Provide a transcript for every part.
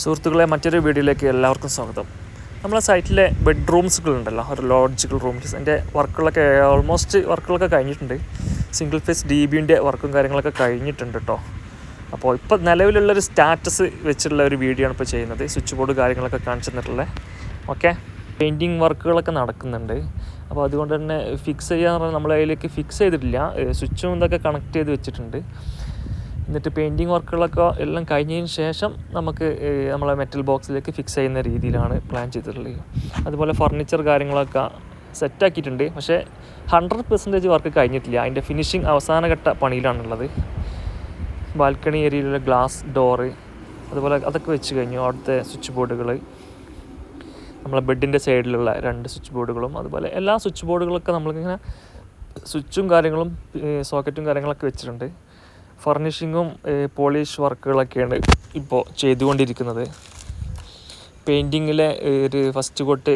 സുഹൃത്തുക്കളെ മറ്റൊരു വീഡിയോയിലേക്ക് എല്ലാവർക്കും സ്വാഗതം. നമ്മളെ സൈറ്റിലെ ബെഡ്റൂംസുകളുണ്ടല്ലോ ഒരു ലോഡ്ജിക്കൽ റൂംസ്. അതിന്റെ വർക്കുകളൊക്കെ ഓൾമോസ്റ്റ് വർക്കുകളൊക്കെ കഴിഞ്ഞിട്ടുണ്ട്. സിംഗിൾ ഫേസ് ഡി ബിന്റെ വർക്കും കാര്യങ്ങളൊക്കെ കഴിഞ്ഞിട്ടുണ്ട് കേട്ടോ അപ്പോൾ ഇപ്പോൾ നിലവിലുള്ളൊരു സ്റ്റാറ്റസ് വെച്ചിട്ടുള്ള ഒരു വീഡിയോ ആണ് ഇപ്പോൾ ചെയ്യുന്നത്. സ്വിച്ച് ബോർഡ് കാര്യങ്ങളൊക്കെ കാണിച്ചു തന്നിട്ടുള്ളത് ഓക്കെ. പെയിന്റിങ് വർക്കുകളൊക്കെ നടക്കുന്നുണ്ട്. അപ്പോൾ അതുകൊണ്ട് തന്നെ ഫിക്സ് ചെയ്യാന്ന് പറഞ്ഞാൽ നമ്മൾ അതിലേക്ക് ഫിക്സ് ചെയ്തിട്ടില്ല സ്വിച്ചും ഇതൊക്കെ കണക്ട് ചെയ്ത് വെച്ചിട്ടുണ്ട്. എന്നിട്ട് പെയിന്റിങ് വർക്കുകളൊക്കെ എല്ലാം കഴിഞ്ഞതിന് ശേഷം നമുക്ക് നമ്മളെ മെറ്റൽ ബോക്സിലേക്ക് ഫിക്സ് ചെയ്യുന്ന രീതിയിലാണ് പ്ലാൻ ചെയ്തിട്ടുള്ളത്. അതുപോലെ ഫർണിച്ചർ കാര്യങ്ങളൊക്കെ സെറ്റാക്കിയിട്ടുണ്ട് പക്ഷേ ഹൺഡ്രഡ് പെർസെന്റേജ് വർക്ക് കഴിഞ്ഞിട്ടില്ല. അതിന്റെ ഫിനിഷിങ് അവസാനഘട്ട പണിയിലാണുള്ളത്. ബാൽക്കണി ഏരിയയിലുള്ള ഗ്ലാസ് ഡോറ് അതുപോലെ അതൊക്കെ വെച്ച് കഴിഞ്ഞു. അവിടുത്തെ സ്വിച്ച് ബോർഡുകൾ നമ്മളെ ബെഡിന്റെ സൈഡിലുള്ള രണ്ട് സ്വിച്ച് ബോർഡുകളും അതുപോലെ എല്ലാ സ്വിച്ച് ബോർഡുകളൊക്കെ നമ്മളിങ്ങനെ സ്വിച്ചും കാര്യങ്ങളും സോക്കറ്റും കാര്യങ്ങളൊക്കെ വെച്ചിട്ടുണ്ട്. ഫർണിഷിങ്ങും പോളിഷ് വർക്കുകളൊക്കെയാണ് ഇപ്പോൾ ചെയ്തുകൊണ്ടിരിക്കുന്നത്. പെയിന്റിങ്ങിലെ ഒരു ഫസ്റ്റ് കൊട്ട്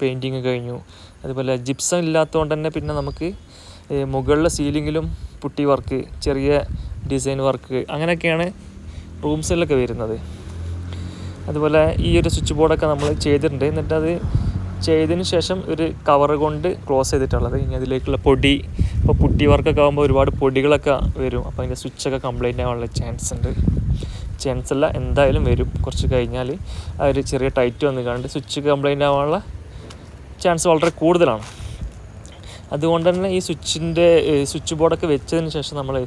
പെയിന്റിങ് കഴിഞ്ഞു. അതുപോലെ ജിപ്സം ഇല്ലാത്തതുകൊണ്ട് തന്നെ പിന്നെ നമുക്ക് മുകളിലെ സീലിങ്ങിലും പുട്ടി വർക്ക് ചെറിയ ഡിസൈൻ വർക്ക് അങ്ങനെയൊക്കെയാണ് റൂംസിലൊക്കെ വരുന്നത്. അതുപോലെ ഈ ഒരു സ്വിച്ച് ബോർഡൊക്കെ നമ്മൾ ചെയ്തിട്ടുണ്ട്. എന്നിട്ട് അത് ചെയ്തതിന് ശേഷം ഒരു കവർ കൊണ്ട് ക്ലോസ് ചെയ്തിട്ടുള്ളത്. ഇനി അതിലേക്കുള്ള പൊടി ഇപ്പോൾ പുട്ടി വർക്കൊക്കെ ആകുമ്പോൾ ഒരുപാട് പൊടികളൊക്കെ വരും. അപ്പോൾ അതിന്റെ സ്വിച്ചൊക്കെ കംപ്ലൈന്റ് ആവാനുള്ള ചാൻസ് ഉണ്ട്. ചാൻസ് അല്ല എന്തായാലും വരും. കുറച്ച് കഴിഞ്ഞാൽ ആ ഒരു ചെറിയ ടൈറ്റ് വന്ന് കണ്ട് സ്വിച്ച് കംപ്ലൈന്റ് ആവാനുള്ള ചാൻസ് വളരെ കൂടുതലാണ്. അതുകൊണ്ട് തന്നെ ഈ സ്വിച്ചിന്റെ സ്വിച്ച് ബോർഡൊക്കെ വെച്ചതിന് ശേഷം നമ്മൾ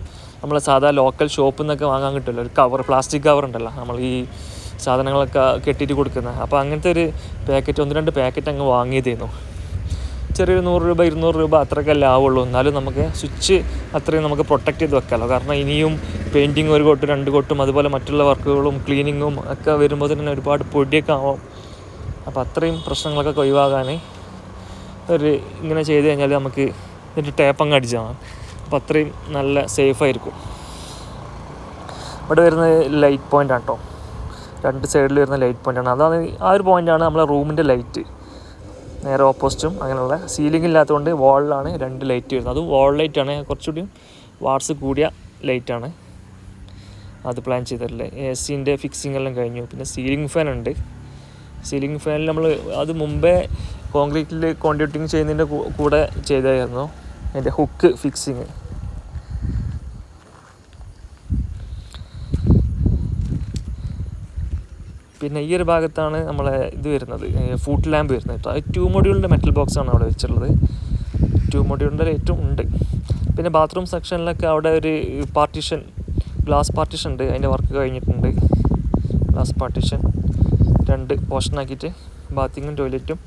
നമ്മൾ സാധാ ലോക്കൽ ഷോപ്പിൽ നിന്നൊക്കെ വാങ്ങാൻ കിട്ടുമല്ലോ. ഒരു കവർ പ്ലാസ്റ്റിക് കവർ ഉണ്ടല്ലോ. നമ്മൾ ഈ സാധനങ്ങളൊക്കെ കെട്ടിയിട്ട് കൊടുക്കുന്നത് അപ്പോൾ അങ്ങനത്തെ ഒരു പാക്കറ്റ് ഒന്ന് രണ്ട് പാക്കറ്റ് അങ്ങ് വാങ്ങിയതായിരുന്നു ചെറിയൊരു നൂറ് രൂപ ഇരുന്നൂറ് രൂപ അത്രയ്ക്കല്ല ആവുള്ളൂ എന്നാലും നമുക്ക് സ്വിച്ച് അത്രയും നമുക്ക് പ്രൊട്ടക്റ്റ് ചെയ്ത് വെക്കാമല്ലോ കാരണം ഇനിയും പെയിന്റിങ് ഒരു കോട്ടും രണ്ട് കോട്ടും അതുപോലെ മറ്റുള്ള വർക്കുകളും ക്ലീനിങ്ങും ഒക്കെ വരുമ്പോൾ തന്നെ ഒരുപാട് പൊടിയൊക്കെ ആവും. അപ്പോൾ അത്രയും പ്രശ്നങ്ങളൊക്കെ ഒഴിവാകാൻ ഒരു ഇങ്ങനെ ചെയ്ത് കഴിഞ്ഞാൽ നമുക്ക് ഇതിന്റെ ടേപ്പ് അങ്ങ് അടിച്ചാൽ മതി. അപ്പോൾ അത്രയും നല്ല സേഫ് ആയിരിക്കും. ഇവിടെ വരുന്നത് ലൈറ്റ് പോയിന്റ് ആണ് കേട്ടോ രണ്ട് സൈഡിൽ വരുന്ന ലൈറ്റ് പോയിന്റ് ആണ്. അതാണ് ആ ഒരു പോയിന്റാണ് നമ്മളെ റൂമിന്റെ ലൈറ്റ് നേരെ ഓപ്പോസിറ്റും അങ്ങനെയുള്ള സീലിംഗ് ഇല്ലാത്തതുകൊണ്ട് വാളിലാണ് രണ്ട് ലൈറ്റ് വരുന്നത്. അത് വാൾ ലൈറ്റ് ആണ്. കുറച്ചുകൂടി വാട്സ് കൂടിയ ലൈറ്റാണ് അത് പ്ലാൻ ചെയ്തിട്ടുള്ളത് എ സിന്റെ ഫിക്സിംഗ് എല്ലാം കഴിഞ്ഞു. പിന്നെ സീലിംഗ് ഫാൻ ഉണ്ട്. സീലിംഗ് ഫാനിൽ നമ്മൾ അത് മുമ്പേ കോൺക്രീറ്റിൽ കോൺട്യൂട്ടിങ് ചെയ്യുന്നതിന്റെ കൂടെ ചെയ്തായിരുന്നു. അതിന്റെ ഹുക്ക് ഫിക്സിങ് പിന്നെ ഈ ഒരു ഭാഗത്താണ് നമ്മളെ ഇത് വരുന്നത് ഫൂട്ട് ലാമ്പ് വരുന്നത് കേട്ടോ. ടു മൊഡ്യൂളിന്റെ മെറ്റൽ ബോക്സ് ആണ് അവിടെ വെച്ചിട്ടുള്ളത്. ടു മൊഡ്യൂളിന്റെ ഏറ്റവും ഉണ്ട്. പിന്നെ ബാത്റൂം സെക്ഷനിലൊക്കെ അവിടെ ഒരു പാർട്ടീഷൻ ഗ്ലാസ് പാർട്ടീഷൻ ഉണ്ട്. അതിന്റെ വർക്ക് കഴിഞ്ഞിട്ടുണ്ട്. ഗ്ലാസ് പാർട്ടീഷൻ രണ്ട് പോർഷൻ ആക്കിയിട്ട് ബാത്തിങ്ങും ടോയ്ലറ്റും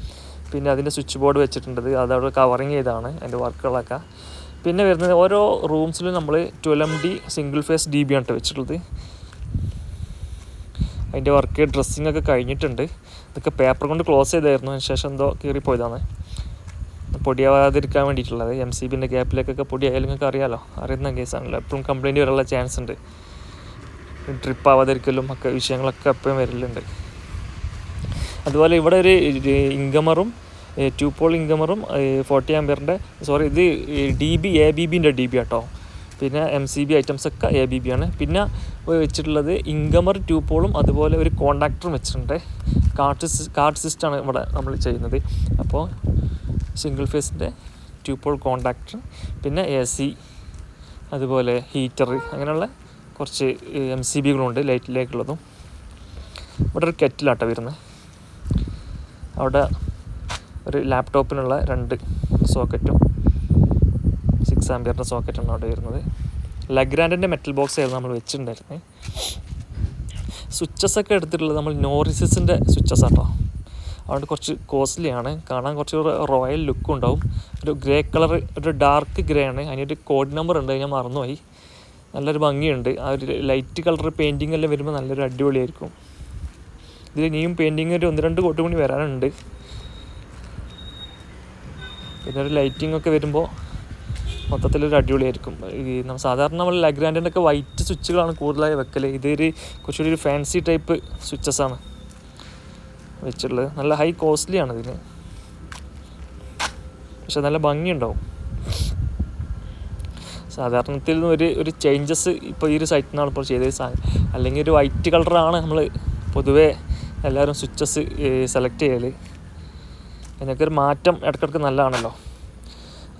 പിന്നെ അതിന്റെ സ്വിച്ച് ബോർഡ് വെച്ചിട്ടുണ്ട്. അത് അവിടെ കവറിങ് ചെയ്താണ് അതിന്റെ വർക്കുകളൊക്കെ പിന്നെ വരുന്നത് ഓരോ റൂംസിലും നമ്മൾ twelve M D single phase D B ആണ് വെച്ചിട്ടുള്ളത്. അതിന്റെ വർക്ക് ഡ്രസ്സിങ് ഒക്കെ കഴിഞ്ഞിട്ടുണ്ട്. ഇതൊക്കെ പേപ്പർ കൊണ്ട് ക്ലോസ് ചെയ്തായിരുന്നു. അതിന് ശേഷം എന്തോ കീറിപ്പോയതാണ് പൊടിയാവാതിരിക്കാൻ വേണ്ടിയിട്ടുള്ളത്. എം സി ബിന്റെ ഗ്യാപ്പിലേക്കൊക്കെ പൊടിയായാലും നിങ്ങൾക്ക് അറിയാമല്ലോ അറിയുന്ന കേസാണല്ലോ എപ്പോഴും കംപ്ലയിന്റ് വരാനുള്ള ചാൻസ് ഉണ്ട്. ട്രിപ്പ് ആവാതിരിക്കലും ഒക്കെ വിഷയങ്ങളൊക്കെ എപ്പോഴും വരലുണ്ട്. അതുപോലെ ഇവിടെ ഒരു ഇൻകമറും പോൾ ഇൻകമറും ഫോർട്ടി ആംബിയറിന്റെ സോറി ഇത് ഡി ബി എ ബി ബിന്റെ ഡി ബി ആട്ടോ. പിന്നെ എം സി ബി ഐറ്റംസ് ഒക്കെ എ ബി ബി ആണ്. പിന്നെ വെച്ചിട്ടുള്ളത് ഇൻകമർ ട്യൂപ്പോളും പോളും അതുപോലെ ഒരു കോണ്ടാക്ടറും വെച്ചിട്ടുണ്ട്. കാർട്ട് കാർഡ് സിസ്റ്റാണ് ഇവിടെ നമ്മൾ ചെയ്യുന്നത്. അപ്പോൾ സിംഗിൾ ഫേസിന്റെ ട്യൂപ്പോൾ പോൾ കോണ്ടാക്ടർ പിന്നെ എ സി അതുപോലെ ഹീറ്റർ അങ്ങനെയുള്ള കുറച്ച് എം സി ബികളുണ്ട് ലൈറ്റിലേക്കുള്ളതും ഇവിടെ ഒരു കെറ്റിലാട്ടോ വരുന്നത്. അവിടെ ഒരു ലാപ്ടോപ്പിനുള്ള രണ്ട് സോക്കറ്റും സിക്സ് ആംബിയറിന്റെ സോക്കറ്റാണ് അവിടെ വരുന്നത്. ലഗ്രാൻഡിന്റെ മെറ്റൽ ബോക്സ് ആയിരുന്നു നമ്മൾ വെച്ചിട്ടുണ്ടായിരുന്നത് സ്വിച്ചസ് ഒക്കെ എടുത്തിട്ടുള്ളത് നമ്മൾ നോറിസിന്റെ സ്വിച്ചസ് ആട്ടോ. അതുകൊണ്ട് കുറച്ച് കോസ്റ്റ്ലി ആണ് കാണാൻ കുറച്ച് റോയൽ ലുക്ക് ഉണ്ടാവും. ഒരു ഗ്രേ കളർ ഒരു ഡാർക്ക് ഗ്രേ ആണ്. അതിനൊരു കോഡ് നമ്പർ ഉണ്ട് ഞാൻ മറന്നുപോയി. നല്ലൊരു ഭംഗിയുണ്ട്. ആ ഒരു ലൈറ്റ് കളർ പെയിന്റിംഗ് എല്ലാം വരുമ്പോൾ നല്ലൊരു അടിപൊളിയായിരിക്കും. ഇതിൽ ഇനിയും പെയിന്റിങ് ഒരു ഒന്ന് രണ്ട് കോട്ട് കൂടി വരാനുണ്ട്. പിന്നെ ഒരു ലൈറ്റിംഗ് ഒക്കെ വരുമ്പോൾ മൊത്തത്തിലൊരു അടിപൊളിയായിരിക്കും. ഈ നമ്മൾ സാധാരണ നമ്മൾ ലഗ്രാൻഡിന്റെ ഒക്കെ വൈറ്റ് സ്വിച്ചുകളാണ് കൂടുതലായി വെക്കൽ ഇതൊരു കുറച്ചുകൂടി ഒരു ഫാൻസി ടൈപ്പ് സ്വിച്ചസ് ആണ് വെച്ചിട്ടുള്ളത്. നല്ല ഹൈ കോസ്റ്റ്ലി ആണ് ഇതിന്. പക്ഷെ നല്ല ഭംഗിയുണ്ടാവും. സാധാരണത്തിൽ നിന്ന് ഒരു ഒരു ചേഞ്ചസ് ഇപ്പോൾ ഈ ഒരു സൈറ്റിൽ നിന്നാണ് ഇപ്പോൾ ചെയ്തത് അല്ലെങ്കിൽ ഒരു വൈറ്റ് കളറാണ് നമ്മൾ പൊതുവേ എല്ലാവരും സ്വിച്ചസ് സെലക്ട് ചെയ്യൽ അതിനൊക്കെ ഒരു മാറ്റം ഇടയ്ക്കിടയ്ക്ക് നല്ലതാണല്ലോ.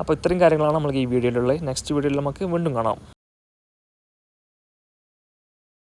അപ്പോൾ ഇത്രയും കാര്യങ്ങളാണ് നമുക്ക് ഈ വീഡിയോയിലുള്ളത്. നെക്സ്റ്റ് വീഡിയോയിൽ നമുക്ക് വീണ്ടും കാണാം.